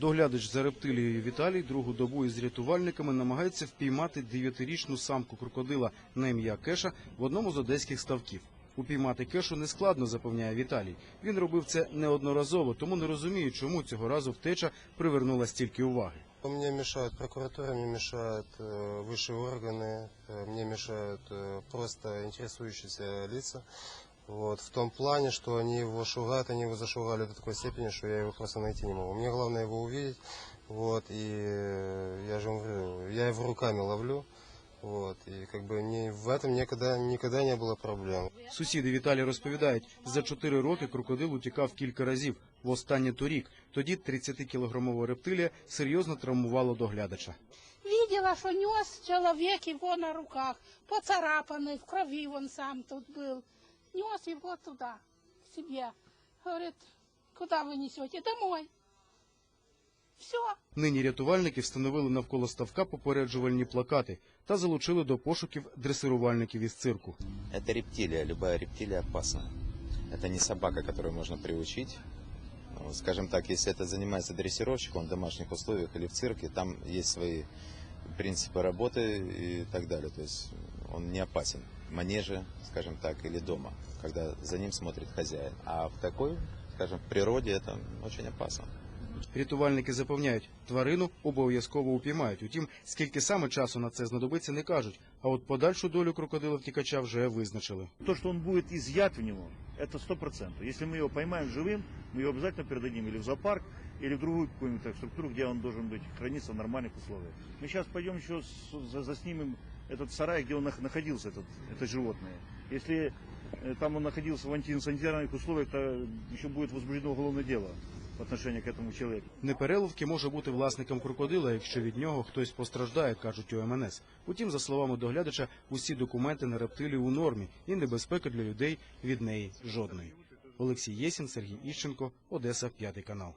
Доглядач за рептилією Віталій другу добу із рятувальниками намагається впіймати дев'ятирічну самку крокодила на ім'я Кеша в одному з одеських ставків. Упіймати кешу нескладно, запевняє Віталій. Він робив це неодноразово, тому не розуміє, чому цього разу втеча привернула стільки уваги. Мне мешает прокуратура, мне мешают э, высшие органы, э, мне мешают э, просто интересующиеся лица. Вот, в том плане, что они его шугают, они его зашугали до такой степени, что я его просто найти не могу. Мне главное его увидеть, вот, и э, я же вам говорю, я его руками ловлю, вот, и как бы не, в этом никогда, никогда не было проблем. Сусіди Віталія розповідають, за чотири роки крокодил утікав кілька разів. Востаннє торік. Тоді 30-кілограмова рептилія серйозно травмувала доглядача. Видела, что нес человек его на руках, поцарапанный, в крови он сам тут был. Нес его туда, к себе. Говорит, куда вы несете? Домой. Все. Нині рятувальники встановили навколо ставка попереджувальні плакати та залучили до пошуків дресирувальників із цирку. Это рептилия, любая рептилия опасна. Это не собака, которую можно приучить. Ну, Скажем так, если это занимается дрессировщик, он в домашних условиях или в цирке, там есть свои принципы работы и так далее. То есть он не опасен в манеже, скажем так, или дома, когда за ним смотрит хозяин. А в такой, скажем, в природе это очень опасно. Рятувальники запевняють, тварину обов'язково упіймають. Утім, скільки саме часу на це знадобиться, не кажуть. А от подальшу долю крокодила втікача вже визначили. То, что он будет изъят в него, это сто процентов. Если мы его поймаем живым, мы его обязательно передадим или в зоопарк, или в другую какую-нибудь так структуру, где он должен быть, храниться в нормальных условиях. Мы сейчас пойдем еще с- за- заснимем этот сарай, где он нах- находился, этот, это животное. Если э, там он находился в антисанитарных условиях, то еще будет возбуждено уголовное дело по отношению к этому человеку. Непереловки може бути власником крокодила, якщо від нього хтось постраждає, кажуть у МНС. Утім, за словами доглядача, усі документи на рептилію у нормі і небезпеки для людей від неї жодної. Олексій Єсін, Сергій Іщенко, Одеса, п'ятий канал.